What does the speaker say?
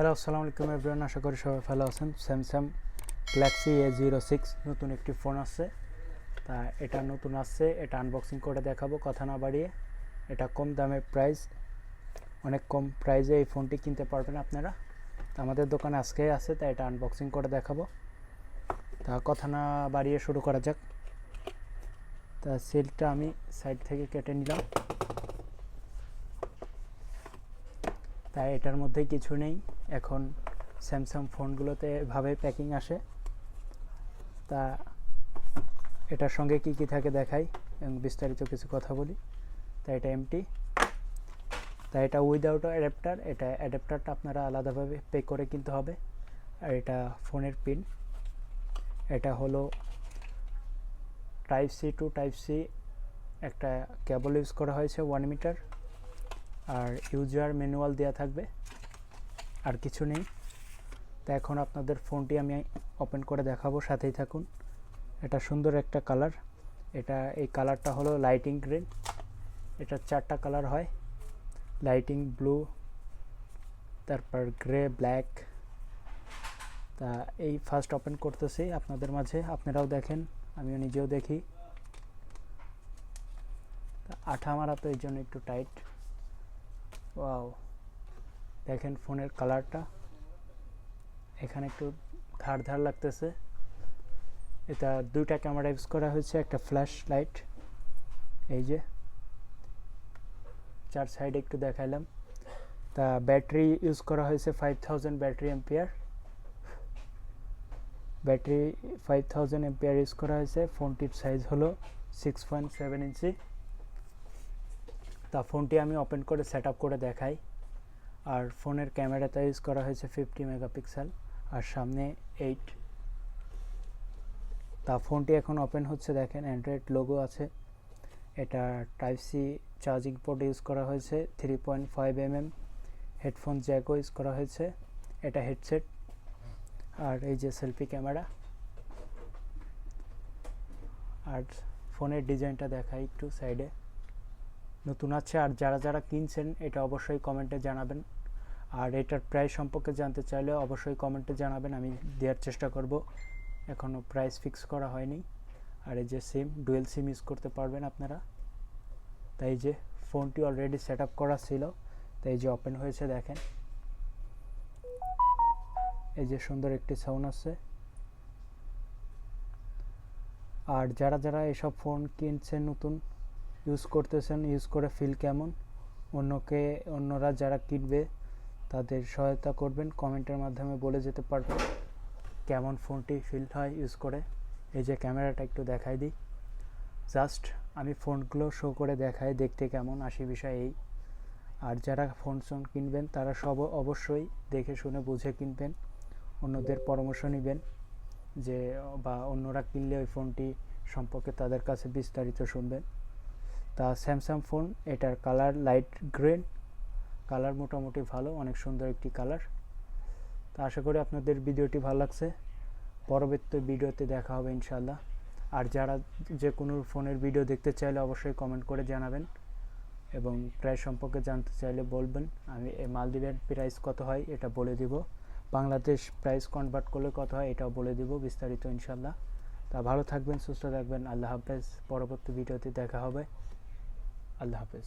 Hello আসসালামু আলাইকুম everyone আশা করি সবাই ভালো আছেন। Samsung Galaxy A zero six নতুন একটি ফোন আছে তা এটা নতুন আসছে, এটা আনবক্সিং করে দেখাবো, কথা না বাড়িয়ে। এটা কম দামের প্রাইস অনেক কম প্রাইসে এই ফোনটি কিনতে পারবেন আপনারা। তা আমাদের দোকানে আজকেই আছে তাই এটা আনবক্সিং করে দেখাবো। তা কথা না বাড়িয়ে শুরু করা যাক। তা সেলটা আমি সাইড থেকে কেটে নিলাম। তাই এটার মধ্যে কিছু নেই। এখন স্যামসাং ফোনগুলোতে এভাবে প্যাকিং আসে। তা এটার সঙ্গে কি কি থাকে দেখাই এবং বিস্তারিত কিছু কথা বলি। তা এটা এমটি তা এটা উইদাউট অ্যাডাপ্টার এটা অ্যাডাপ্টারটা আপনারা আলাদাভাবে পে করে কিনতে হবে। আর এটা ফোনের পিন এটা হলো type C to type C একটা কেবল ইউজ করা হয়েছে ওয়ান মিটার আর ইউজার ম্যানুয়াল দেওয়া থাকবে। আর কিছু নেই। তা এখন আপনাদের ফোনটি আমি ওপেন করে দেখাবো। সাথেই থাকুন। এটা সুন্দর একটা কালার এটা, এই কালারটা হলো লাইটিং গ্রিন এটা চারটা কালার হয়। লাইটিং ব্লু তারপর গ্রে ব্ল্যাক তা এই ফার্স্ট ওপেন করতেছি আপনাদের মাঝে। আপনারাও দেখেন, আমিও নিজেও দেখি। আঠা মারা তো এই জন্য একটু টাইট ওয়াও। দেখেন ফোনের কালারটা। এখানে একটু ধার ধার লাগতেছে। এটা দুইটা ক্যামেরা ইউজ করা হয়েছে, একটা ফ্ল্যাশ লাইট। এই যে। চার সাইডে একটু দেখাইলাম। তা ব্যাটারি ইউজ করা হয়েছে five thousand battery ampere. Battery five thousand ampere use করা হয়েছে। ফোনটির সাইজ হলো সিক্স পয়েন্ট সেভেন ইঞ্চি। তা ফোনটি আমি ওপেন করে সেট করে দেখাই। আর ফোনের ক্যামেরাটা ইউজ করা হয়েছে ফিফটি মেগাপিক্সেল আর সামনে এইট তা ফোনটি এখন ওপেন হচ্ছে, দেখেন অ্যান্ড্রয়েড লোগো আছে। এটা type C charging port use করা হয়েছে three point five M M headphone জ্যাকও use করা হয়েছে, এটা হেডসেট আর এই যে সেলফি ক্যামেরা আর ফোনের ডিজাইনটা দেখাই একটু সাইডে নতুন আছে আর যারা যারা কিনছেন, এটা অবশ্যই কমেন্টে জানাবেন। আর এটার প্রাইস সম্পর্কে জানতে চাইলে অবশ্যই কমেন্টে জানাবেন, আমি দেওয়ার চেষ্টা করব। এখনও প্রাইস ফিক্স করা হয়নি। আর এই যে সিম ডুয়েল সিম ইউজ করতে পারবেন আপনারা। তাই যে ফোনটি অলরেডি সেট আপ করা ছিল, তাই যে ওপেন হয়েছে, দেখেন। এই যে সুন্দর একটি সাউন্ড আছে আর যারা যারা এসব ফোন কিনছেন নতুন ইউজ করতেছেন ইউজ করে ফিল কেমন? অন্যকে, অন্যরা যারা কিনবে, তাদের সহায়তা করবেন। কমেন্টের মাধ্যমে বলে যেতে পারবেন কেমন ফোনটি ফিল হয় ইউজ করে। এই যে ক্যামেরাটা একটু দেখাই দিই। জাস্ট আমি ফোনগুলো শো করে দেখাই দেখতে কেমন আসি বিষয় এই। আর যারা ফোন সোন কিনবেন, তারা সব অবশ্যই দেখে শুনে বুঝে কিনবেন। অন্যদের পরামর্শ নেবেন যে, বা অন্যরা কিনলে ওই ফোনটি সম্পর্কে তাদের কাছে বিস্তারিত শুনবেন। তা স্যামসাং ফোন এটার কালার লাইট গ্রিন কালার মোটামুটি ভালো, অনেক সুন্দর একটি কালার তা আশা করি আপনাদের ভিডিওটি ভালো লাগছে। পরবর্তী ভিডিওতে দেখা হবে ইনশাল্লাহ আর যারা যে কোনো ফোনের ভিডিও দেখতে চাইলে অবশ্যই কমেন্ট করে জানাবেন এবং প্রাইস সম্পর্কে জানতে চাইলে বলবেন, আমি এই মালদ্বীপের প্রাইস কত হয় এটা বলে দিব। বাংলাদেশ প্রাইস কনভার্ট করলে কত হয় এটাও বলে দিব বিস্তারিত ইনশাল্লাহ তা ভালো থাকবেন, সুস্থ থাকবেন, আল্লাহ হাফেজ। পরবর্তী ভিডিওতে দেখা হবে। আল্লাহ হাফেজ।